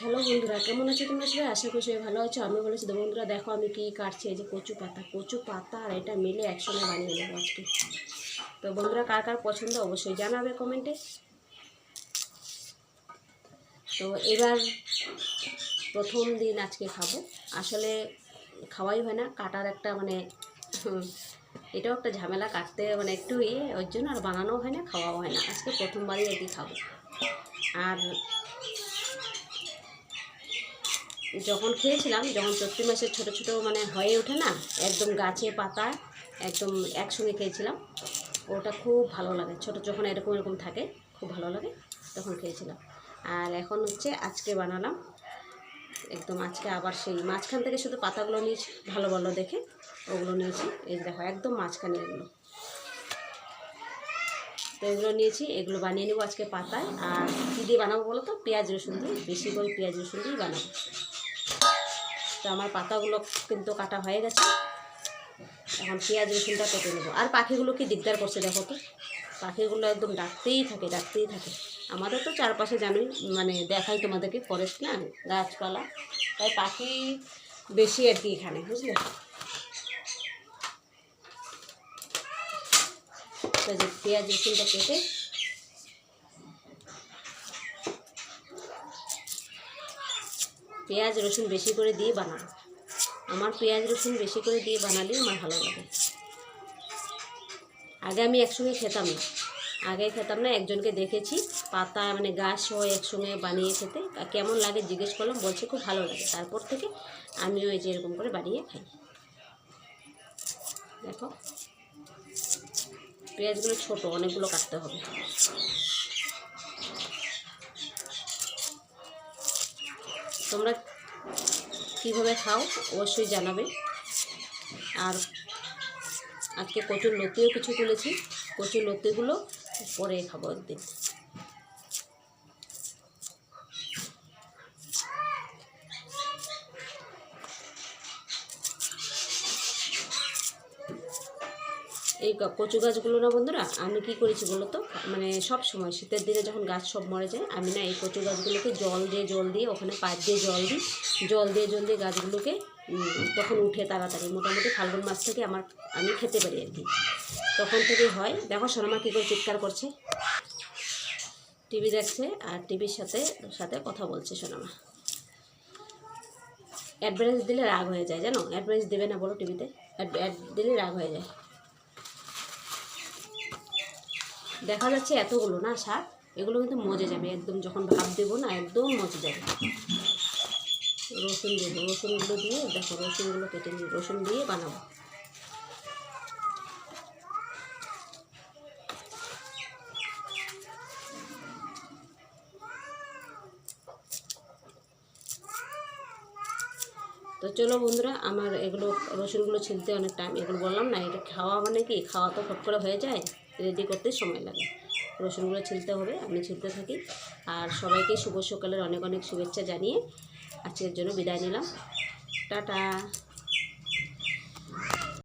Hello বন্ধুরা, কেমন আছো তোমরা সবাই? আশা করি সবাই ভালো আছো। আমি বলেছি তো বন্ধুরা, দেখো আমি কি কাটছি, এই যে কচু পাতা। কচু পাতা আর এটা মিলে একসঙ্গে বানিয়ে নেব আজকে। তো বন্ধুরা, কার কার পছন্দ অবশ্যই জানাবে কমেন্টে। তো এবার প্রথম দিন আজকে খাব। আসলে খাওয়াই হয় না, কাটার একটা মানে এটাও একটা ঝামেলা। কাটতে মানে একটু ইয়ে ওর জন্য আর বানানো হয় না, খাওয়াও হয় না। আজকে প্রথমবারই আর কি খাব। আর যখন খেয়েছিলাম, যখন চৈত্র মাসের ছোটো ছোটো মানে হয়ে ওঠে না, একদম গাছে পাতা, একদম একসঙ্গে খেয়েছিলাম। ওটা খুব ভালো লাগে। ছোটো যখন এরকম এরকম থাকে, খুব ভালো লাগে, তখন খেয়েছিলাম। আর এখন হচ্ছে আজকে বানালাম। একদম আজকে আবার সেই মাঝখান থেকে শুধু পাতাগুলো নিয়েছি, ভালো ভালো দেখে ওগুলো নিয়েছি। এই দেখো, একদম মাঝখানে এগুলো। তো এগুলো নিয়েছি, এগুলো বানিয়ে নেব আজকে পাতায়। আর কী দিয়ে বানাবো বলো তো? পেঁয়াজ রসুন দিয়ে। বেশি করে পেঁয়াজ রসুন দিয়েই বানাবো। আমার পাতাগুলো কিন্তু কাটা হয়ে গেছে। এখন পেঁয়াজ রসুনটা কেটে নেব। আর পাখিগুলো কি দিকদার করছে দেখো তো? পাখিগুলো একদম ডাকতেই থাকে ডাকতেই থাকে। আমাদের তো চারপাশে জানোই মানে দেখাই তোমাদেরকে ফরেস্ট না, গাছপালা। তাই পাখি বেশি আর কি এখানে, বুঝলে? পেঁয়াজ রসুনটা কেটে পেঁয়াজ রসুন বেশি করে দিয়ে বানাবো। আমার পেঁয়াজ রসুন বেশি করে দিয়ে বানালেই আমার ভালো লাগে। আগে আমি একসঙ্গে খেতাম না। আগে খেতাম না, একজনকে দেখেছি, পাতা মানে গাছ সহ একসঙ্গে বানিয়ে খেতে। কেমন লাগে জিজ্ঞেস করলাম, বলছে খুব ভালো লাগে। তারপর থেকে আমিও এই যে এরকম করে বানিয়ে খাই। দেখো, পেঁয়াজগুলো ছোট, অনেকগুলো কাটতে হবে। তোমরা কীভাবে খাও অবশ্যই জানাবে। আর আজকে কচুর লতিও কিছু তুলেছি, কচুর লতিগুলো পরে খাব একদিন। এই কচু গাছগুলো না বন্ধুরা, আমি কি করেছি বলো তো মানে সব সময় শীতের দিনে যখন গাছ সব মরে যায়, আমি না এই কচু গাছগুলোকে জল দিয়ে জল দিয়ে ওখানে পাইপ দিয়ে জল দিই। জল দিয়ে জল দিয়ে গাছগুলোকে তখন উঠে তাড়াতাড়ি। মোটামুটি ফাল্গুন মাস থেকে আমার, আমি খেতে পারি আর কি। তখন থেকে হয়। দেখো সোনামা কী করে চিৎকার করছে। টিভি দেখছে আর টিভির সাথে সাথে কথা বলছে সোনামা। অ্যাডভার্টাইজ দিলে রাগ হয়ে যায়, জানো? অ্যাডভার্টাইজ দেবে না বলো টিভিতে। অ্যাড দিলে রাগ হয়ে যায়। দেখা যাচ্ছে এতগুলো না শাক, এগুলো কিন্তু মজে যাবে, একদম যখন ভাত দেবো না, একদম মজে যাবে। রসুন দেবো রসুনগুলো দিয়ে, দেখো রসুনগুলো কেটে নিই রসুন দিয়ে বানাবো। তো চলো বন্ধুরা, আমার এগুলো রসুনগুলো ছিলতে অনেক টাইম এগুলো বললাম না, এটা খাওয়া মানে কি? খাওয়া তো ফট করে হয়ে যায়, রেডি করতে সময় লাগে। রসুনগুলো ছিলতে হবে, আমি ছিলতে থাকি। আর সবাইকে শুভ সকালের অনেক অনেক শুভেচ্ছা জানিয়ে আজকের জন্য বিদায় নিলাম। টাটা!